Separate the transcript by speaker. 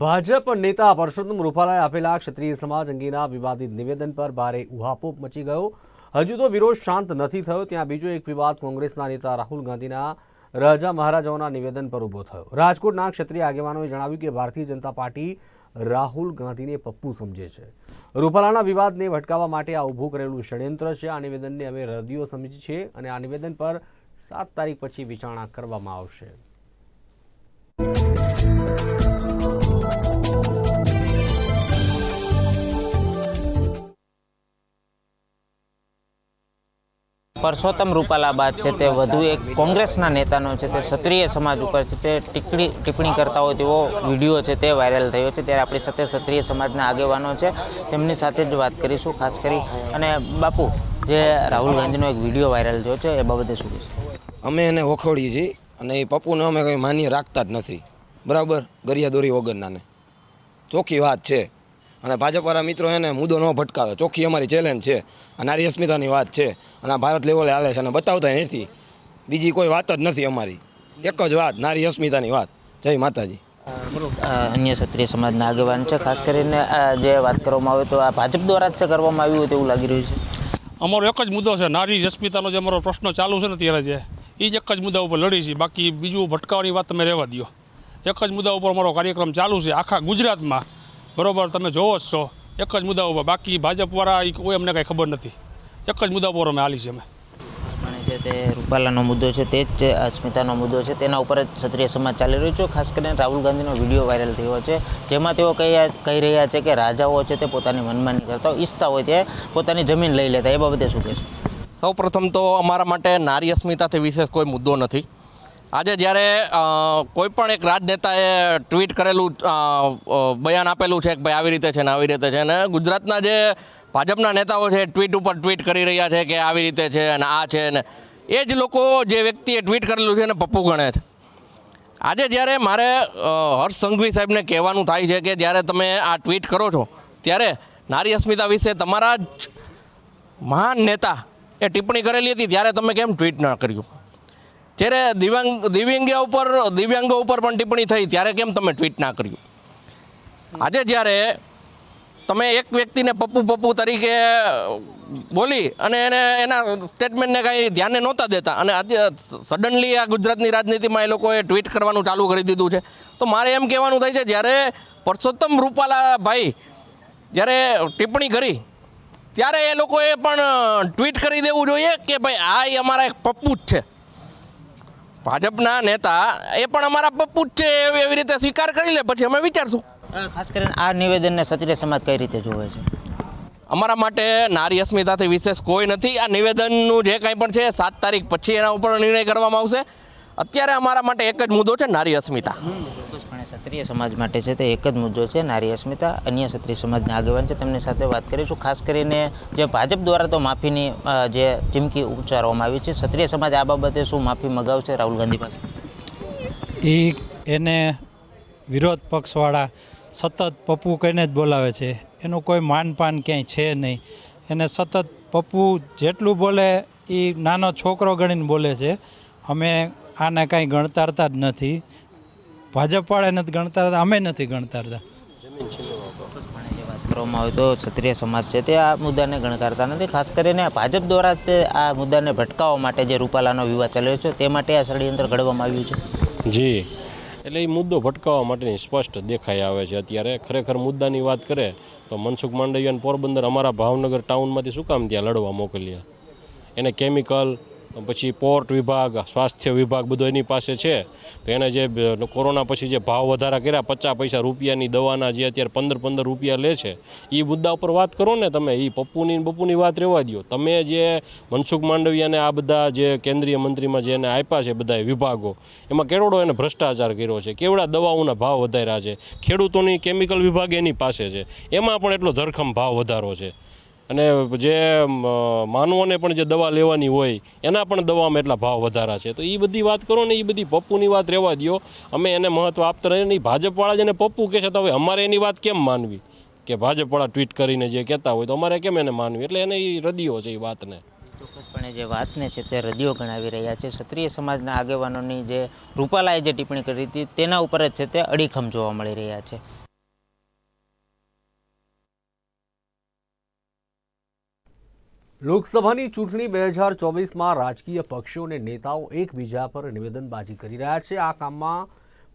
Speaker 1: ભાજપ નેતા પરસોત્તમ રૂપાલાએ આપેલા ક્ષત્રિય સમાજ અંગેના વિવાદિત નિવેદન પર ભારે ઉહાપોપ મચી ગયો. હજુ તો વિરોધ શાંત નથી થયો, ત્યાં બીજો એક વિવાદ કોંગ્રેસના નેતા રાહુલ ગાંધીના રાજા મહારાજાઓના નિવેદન પર ઊભો થયો. રાજકોટના ક્ષત્રિય આગેવાનોએ જણાવ્યું કે ભારતીય જનતા પાર્ટી રાહુલ ગાંધીને પપ્પુ સમજે છે. રૂપાલાના વિવાદને ભટકાવવા માટે આ ઊભું કરેલું ષડયંત્ર છે. આ નિવેદનને અમે હૃદયો સમજી છીએ અને આ નિવેદન પર સાત તારીખ પછી વિચારણા કરવામાં આવશે.
Speaker 2: પરસોત્તમ રૂપાલા બાદ છે તે વધુ એક કોંગ્રેસના નેતાનો છે તે ક્ષત્રિય સમાજ ઉપર છે તે ટીકડી ટિપ્પણી કરતા હોય તેવો વીડિયો છે તે વાયરલ થયો છે. ત્યારે આપણી સાથે ક્ષત્રિય સમાજના આગેવાનો છે, તેમની સાથે જ વાત કરીશું, ખાસ કરી. અને બાપુ, જે રાહુલ ગાંધીનો એક વીડિયો વાયરલ થયો છે, એ બાબતે શું કહીશું?
Speaker 3: અમે એને ઓખોડીએ છીએ અને એ પપ્પુને અમે કંઈ માન્ય રાખતા જ નથી. બરાબર? ગરિયા દોરી વગરનાને ચોખ્ખી વાત છે. અને ભાજપવાળા મિત્રો એને મુદ્દો ન ભટકાવે. ચોખ્ખી અમારી ચેલેન્જ છે. આ નારી અસ્મિતાની વાત છે. અને આ ભારત લેવલે હાલે છે અને બતાવતા નથી. બીજી કોઈ વાત જ નથી અમારી. એક જ વાત નારી અસ્મિતાની વાત. જય માતાજી.
Speaker 2: અન્ય ક્ષત્રિય સમાજના આગેવાન છે. ખાસ કરીને આ જે વાત કરવામાં આવે તો આ ભાજપ દ્વારા જ છે કરવામાં આવ્યું હોય તેવું લાગી રહ્યું છે.
Speaker 4: અમારો એક જ મુદ્દો છે. નારી અસ્મિતાનો જે અમારો પ્રશ્ન ચાલુ છે ને ત્યારે જે એ જ એક જ મુદ્દા ઉપર લડી છે. બાકી બીજું ભટકાવાની વાત તમે રહેવા દો એક જ મુદ્દા ઉપર અમારો કાર્યક્રમ ચાલુ છે. આખા ગુજરાતમાં બરોબર તમે જોવો જ છો. એક જ મુદ્દા ઉપર બાકી ભાજપવાળા એ કોઈ અમને કાંઈ ખબર નથી. એક જ મુદ્દા ઉપર અમે હાલી છે અમે.
Speaker 2: જે તે રૂપાલાનો મુદ્દો છે તે જ છે અસ્મિતાનો મુદ્દો છે. તેના ઉપર જ ક્ષત્રિય સમાજ ચાલી રહ્યો છે. ખાસ કરીને રાહુલ ગાંધીનો વીડિયો વાયરલ થયો છે જેમાં તેઓ કહી કહી રહ્યા છે કે રાજાઓ છે તે પોતાની મનમાની કરતા હોય ઈચ્છતા હોય તે પોતાની જમીન લઈ લેતા. એ બાબતે શું કહેશો?
Speaker 5: સૌ પ્રથમ તો અમારા માટે નારી અસ્મિતાથી વિશેષ કોઈ મુદ્દો નથી. આજે જ્યારે કોઈ પણ એક રાજનેતાએ ટ્વીટ કરેલું બયાન આપેલું છે કે ભાઈ આવી રીતે છે ને આવી રીતે છે ને ગુજરાતના જે ભાજપના નેતાઓ છે ટ્વીટ ઉપર ટ્વીટ કરી રહ્યા છે કે આવી રીતે છે અને આ છે ને, એ જ લોકો જે વ્યક્તિએ ટ્વીટ કરેલું છે એને પપ્પુ ગણે છે. આજે જ્યારે મારે હર્ષ સંઘવી સાહેબને કહેવાનું થાય છે કે જ્યારે તમે આ ટ્વીટ કરો છો, ત્યારે નારી અસ્મિતા વિશે તમારા જ મહાન નેતા એ ટિપ્પણી કરેલી હતી, ત્યારે તમે કેમ ટ્વીટ ના કર્યું? જ્યારે દિવ્યાંગ દિવ્યાંગો ઉપર દિવ્યાંગો ઉપર પણ ટિપ્પણી થઈ, ત્યારે કેમ તમે ટ્વીટ ના કર્યું? આજે જ્યારે તમે એક વ્યક્તિને પપ્પુ પપ્પુ તરીકે બોલી અને એને, એના સ્ટેટમેન્ટને કાંઈ ધ્યાને નહોતા દેતા અને આજે સડનલી આ ગુજરાતની રાજનીતિમાં એ લોકોએ ટ્વીટ કરવાનું ચાલુ કરી દીધું છે. તો મારે એમ કહેવાનું થાય છે, જ્યારે પરસોત્તમ રૂપાલા ભાઈ જ્યારે ટિપ્પણી કરી, ત્યારે એ લોકોએ પણ ટ્વીટ કરી દેવું જોઈએ કે ભાઈ આ અમારા એક પપ્પુ જ છે. ભાજપના નેતા એ પણ અમારા પપ્પુ જ છે એવી રીતે સ્વીકાર કરી લે પછી અમે વિચારશું.
Speaker 2: ખાસ કરીને આ નિવેદનને ક્ષત્રિય સમાજ કઈ રીતે જોવે છે?
Speaker 5: અમારા માટે નારી અસ્મિતાથી વિશેષ કોઈ નથી. આ નિવેદનનું જે કાંઈ પણ છે સાત તારીખ પછી એના ઉપર નિર્ણય કરવામાં આવશે. અત્યારે અમારા માટે એક જ મુદ્દો છે નારી અસ્મિતા.
Speaker 2: ક્ષત્રિય સમાજ માટે છે તે એક જ મુદ્દો છે, નારી અસ્મિતા. અન્ય ક્ષત્રિય સમાજના આગેવાન છે. તેમની સાથે વાત કરીશું. ખાસ કરીને જે ભાજપ દ્વારા તો માફીની જે ચીમકી ઉચ્ચારવામાં આવી છે. ક્ષત્રિય સમાજ આ બાબતે શું માફી મગાવશે રાહુલ ગાંધી પાસે?
Speaker 6: એ એને વિરોધ પક્ષવાળા સતત પપ્પુ કહીને જ બોલાવે છે. એનું કોઈ માનપાન ક્યાંય છે નહીં. એને સતત પપ્પુ જેટલું બોલે એ નાનો છોકરો ગણીને બોલે છે. અમે આને કાંઈ ગણતારતા જ નથી. ભાજપવાળા નથી ગણતા હતા અમે નથી
Speaker 2: ગણતા હતા કરવામાં આવે તો ક્ષત્રિય સમાજ છે તે આ મુદ્દાને ગણકારતા નથી ખાસ કરીને ભાજપ દ્વારા તે આ મુદ્દાને ભટકાવવા માટે જે રૂપાલાનો વિવાદ ચાલ્યો છે તે માટે આ ષડયંત્ર ઘડવામાં આવ્યું છે.
Speaker 7: જી. એટલે એ મુદ્દો ભટકાવવા માટેની સ્પષ્ટ દેખાઈ આવે છે. અત્યારે ખરેખર મુદ્દાની વાત કરે તો મનસુખ માંડવિયા પોરબંદર અમારા ભાવનગર ટાઉનમાંથી શું કામ ત્યાં લડવા મોકલ્યા? એને કેમિકલ પછી પોર્ટ વિભાગ, સ્વાસ્થ્ય વિભાગ બધો એની પાસે છે. તો એને જે કોરોના પછી જે ભાવ વધારા કર્યા, પચાસ પૈસા રૂપિયાની દવાના જે અત્યારે પંદર પંદર રૂપિયા લે છે, એ મુદ્દા ઉપર વાત કરો ને તમે. એ પપ્પુની બપુની વાત રહેવા દો તમે જે મનસુખ માંડવિયાને આ બધા જે કેન્દ્રીય મંત્રીમાં જે એને આપ્યા છે બધા વિભાગો, એમાં કેવડો એને ભ્રષ્ટાચાર કર્યો છે. કેવડા દવાઓના ભાવ વધાર્યા છે? ખેડૂતોની કેમિકલ વિભાગ એની પાસે છે. એમાં પણ એટલો ધરખમ ભાવ વધારો છે. અને જે માનવોને પણ જે દવા લેવાની હોય, એના પણ દવામાં એટલા ભાવ વધારા છે. તો એ બધી વાત કરો ને એ બધી પપ્પુની વાત રહેવા દો અમે એને મહત્ત્વ આપતા રહીએ નહીં ભાજપવાળા જેને પપ્પુ કહે છે તો હવે અમારે એની વાત કેમ માનવી? કે ભાજપવાળા ટ્વીટ કરીને જે કહેતા હોય તો અમારે કેમ એને માનવી? એટલે એને એ રદિયો છે એ વાતને.
Speaker 2: ચોક્કસપણે જે વાતને છે તે રદિયો ગણાવી રહ્યા છે. ક્ષત્રિય સમાજના આગેવાનોની જે રૂપાલાએ જે ટિપ્પણી કરી હતી તેના ઉપર જ છે તે અડીખમ જોવા મળી રહ્યા છે.
Speaker 1: લોકસભાની ચૂંટણી બે હજાર ચોવીસમાં રાજકીય પક્ષો અને નેતાઓ એકબીજા પર નિવેદનબાજી કરી રહ્યા છે. આ કામમાં